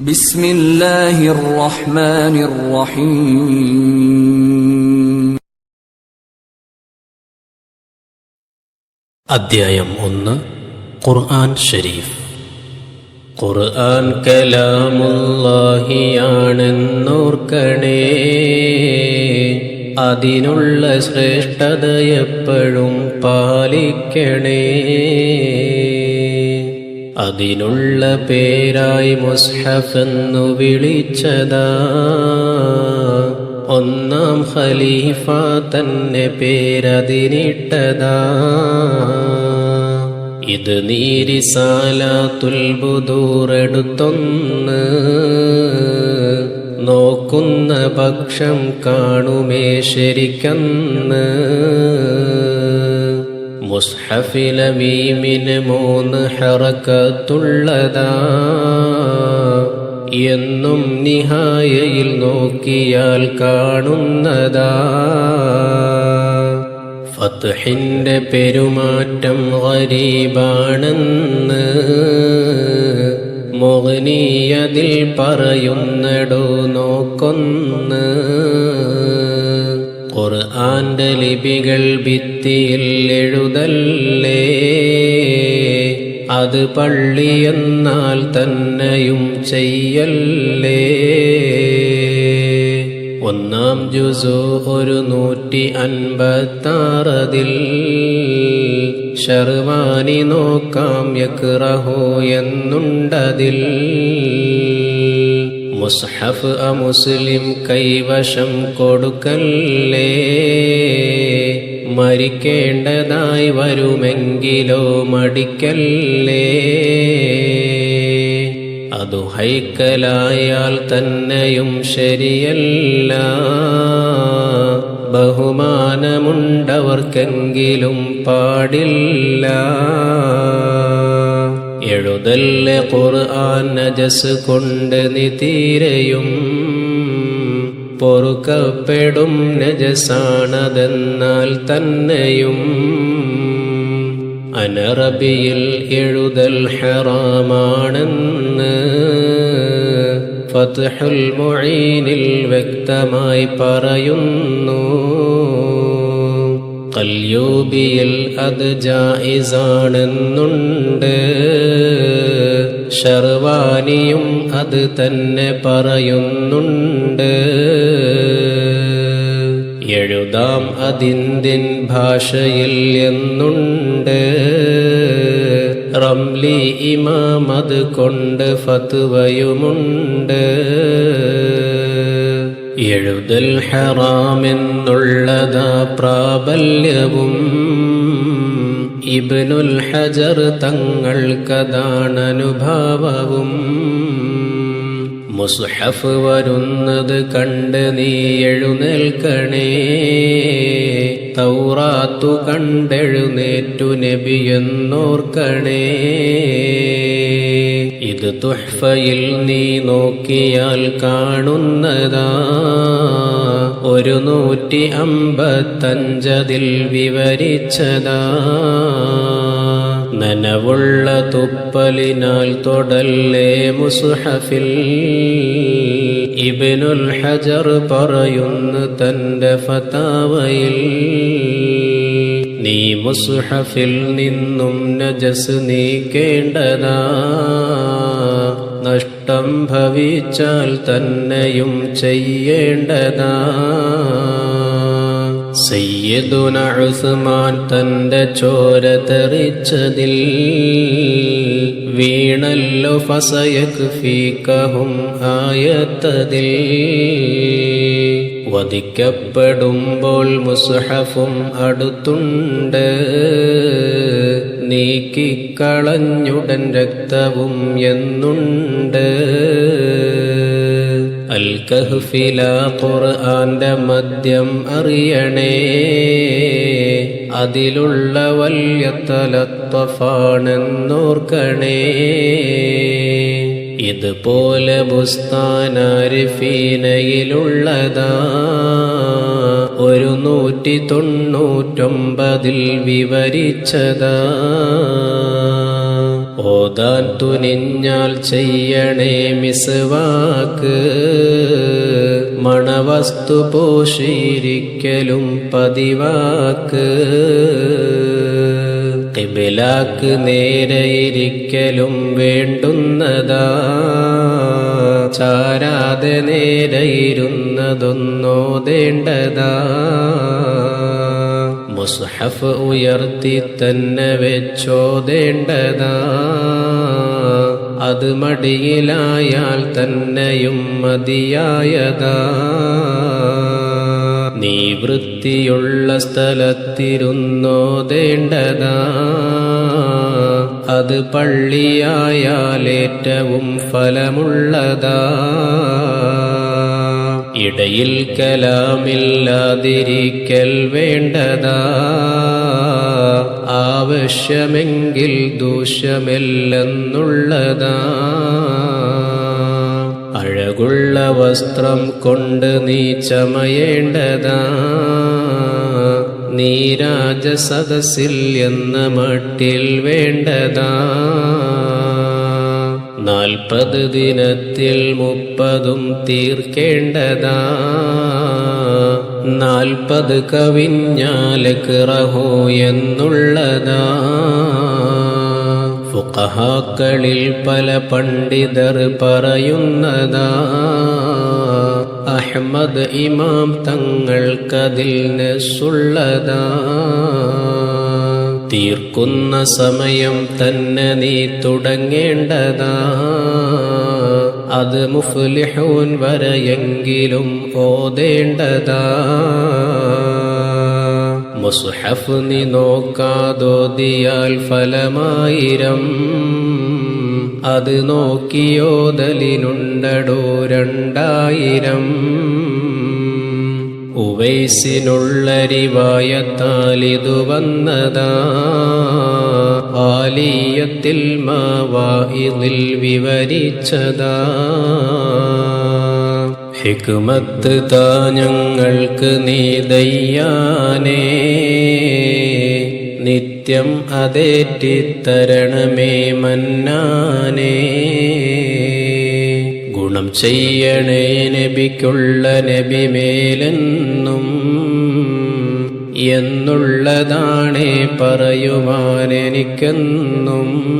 ബിസ്മില്ലാഹിർ റഹ്മാനിർ റഹീം അധ്യായം ഒന്ന്. ഖുർആൻ ഷരീഫ് ഖുർആൻ കലാമുല്ലാഹിയാണെന്നോർക്കണേ. അതിനുള്ള ശ്രേഷ്ഠതയെപ്പോഴും പാലിക്കണേ. അതിനുള്ള പേരായി മുസ്ഹഫെന്നു വിളിച്ചതാ. ഒന്നാം ഖലീഫ തന്നെ പേരതിനിട്ടതാ. ഇത് നീരിസാലാത്തുൽ ബുദൂറെടുത്തൊന്ന് നോക്കുന്ന പക്ഷം കാണുമേ ശരിക്കന്ന്. മുസ്ഹഫിലെ മീമിന് മൂന്ന് ഹറക്കത്തുള്ളതാ. എന്നും നിഹായയിൽ നോക്കിയാൽ കാണുന്നതാ. ഫത്ഹിന്റെ പെരുമാറ്റം ഗരീബാണെന്ന് മോഹനീയതിൽ പറയുന്നടോ നോക്കൊന്ന്. ഖുർആന്റെ ലിപികൾ ഭിത്തിയിൽ എഴുതല്ലേ? അത് പള്ളിയെന്നാൽ തന്നെയും ചെയ്യല്ലേ? ഒന്നാം ജുസു ഒരു നൂറ്റി അൻപത്താറതിൽ ഷർവാനി നോക്കാം യക്റഹു എന്നുണ്ടതിൽ. മുസ്ഹഫ് അമുസ്ലിം കൈവശം കൊടുക്കല്ലേ? മരിക്കേണ്ടതായി വരുമെങ്കിലോ മടിക്കല്ലേ? അതു ഹൈക്കലായാൽ തന്നെയും ശരിയല്ല. ബഹുമാനമുണ്ടവർക്കെങ്കിലും പാടില്ല. എഴുതല്ലേ ഖുർആൻ നജസ് കൊണ്ട് നിതീരയും പൊറുക്കപ്പെടും നജസാണതെന്നാൽ തന്നെയും. അനറബിയിൽ എഴുതൽ ഹറാമാണെന്ന് ഫത്ഹുൽ മൊഴീനിൽ വ്യക്തമായി പറയുന്നു. കല്യൂബിയിൽ അത് ജായിസാണെന്നുണ്ട്. ഷർവാനിയും അത് തന്നെ പറയുന്നുണ്ട്. എഴുതാം അതിന്തിൻ ഭാഷയിൽ എന്നുണ്ട്. റംലി ഇമാം അത് കൊണ്ട് ഫത്വയുമുണ്ട്. എഴുതൽ ഹറാമെന്നുള്ളതാ പ്രാബല്യവും. ഇബ്നുൽ ഹജർ തങ്ങൾക്കതാണനുഭാവവും മുസ്ഹഫ് വരുന്നത് കണ്ട് നീ എഴുന്നേൽക്കണേ. തൗറാത്തു കണ്ടെഴുന്നേറ്റു നബിയെന്നോർക്കണേ. ഇത് തുഹ്ഫയിൽ നീ നോക്കിയാൽ കാണുന്നതാ. ഒരു നൂറ്റി അമ്പത്തഞ്ചതിൽ വിവരിച്ചതാ. നനവുള്ള തുപ്പലിനാൽ തൊടല്ലേ മുസുഹഫിൽ. ഇബിനുൽ ഹജർ പറയുന്നു തന്റെ ഫതാവയിൽ നീ മുസുഹഫിൽ നിന്നും നജസ് നീക്കേണ്ടതാ. നഷ്ടം ഭവിച്ചാൽ തന്നെയും ചെയ്യേണ്ടതാ. സയ്യദുന ഉസ്മാൻ തന്റെ ചോര തെറിച്ചതിൽ വീണല്ലോ ഫസയക് ഫീക്കഹും ആയത്തതിൽ. വധിക്കപ്പെടുമ്പോൾ മുസ്ഹഫും അടുത്തുണ്ട്. നീക്കിക്കളഞ്ഞുടൻ രക്തവും എന്നുണ്ട്. അൽ കഹ്ഫില ഖുർആന്റെ മദ്യം അറിയണേ. അതിലുള്ള വല്യ തലത്വഫാണെന്നോർക്കണേ ഇതുപോലെ ബുസ്താനാരിഫീനയിലുള്ളതാ ഒരു നൂറ്റി തൊണ്ണൂറ്റൊമ്പതിൽ വിവരിച്ചതാ. ഓതാൻ തുനിഞ്ഞാൽ ചെയ്യണേ മിസ്വാക്ക്. മണവസ്തു പോഷിരിക്കലും പതിവാക്ക്. കിബിലാക്ക് നേരെയിരിക്കലും വേണ്ടുന്നതാ. ചാരാതെ നേരെയിരുന്നതൊന്നോതേണ്ടതാ മുസ്ഹഫ് ഉയർത്തി തന്നെ വെച്ചോ വെച്ചോതേണ്ടതാ അത് മടിയിലായാൽ തന്നെയും മതിയായതാ. നീ വൃത്തിയുള്ള സ്ഥലത്തിരുന്നോതേണ്ടതാ അത് പള്ളിയായാലേറ്റവും ഫലമുള്ളതാ. ഇടയിൽ കലാമില്ലാതിരിക്കൽ വേണ്ടതാ. ആവശ്യമെങ്കിൽ ദൂഷ്യമില്ലെന്നുള്ളതാ. വസ്ത്രം കൊണ്ട് നീ ചമയേണ്ടതാ. നീ രാജസദസ്സിൽ എന്ന മട്ടിൽ വേണ്ടതാ. നാൽപ്പത് ദിനത്തിൽ മുപ്പതും തീർക്കേണ്ടതാ. നാൽപ്പത് കവിഞ്ഞാൽ കിറഹോ എന്നുള്ളതാ. ഫുഖഹാക്കളിൽ പല പണ്ഡിതർ പറയുന്നതാ അഹമ്മദ് ഇമാം തങ്ങൾക്കതിൽ നെസ്സുള്ളതാ. തീർക്കുന്ന സമയം തന്നെ നീ തുടങ്ങേണ്ടതാ. അത് മുഫ്ലിഹൂൻ വരയെങ്കിലും ഓതേണ്ടതാ. മുസ്ഹഫ് നീ നോക്കാതോതിയാൽ ഫലമായിരം. അത് നോക്കിയോതലിനുണ്ടടോ രണ്ടായിരം. ഉവൈസിനുള്ള ഇതു വന്നതാ. ആലിയത്തിൽ മാവായിതിൽ വിവരിച്ചതാ. ഹിക്മത്ത് താ ഞങ്ങൾക്ക് നീ ദയ്യാനേ. നിത്യം അതേറ്റിത്തരണമേ മന്നാനേ. ഗുണം ചെയ്യണേ നബിക്കുള്ള നബി മേലെന്നും എന്നുള്ളതാണേ പറയുവാൻ എനിക്കെന്നും.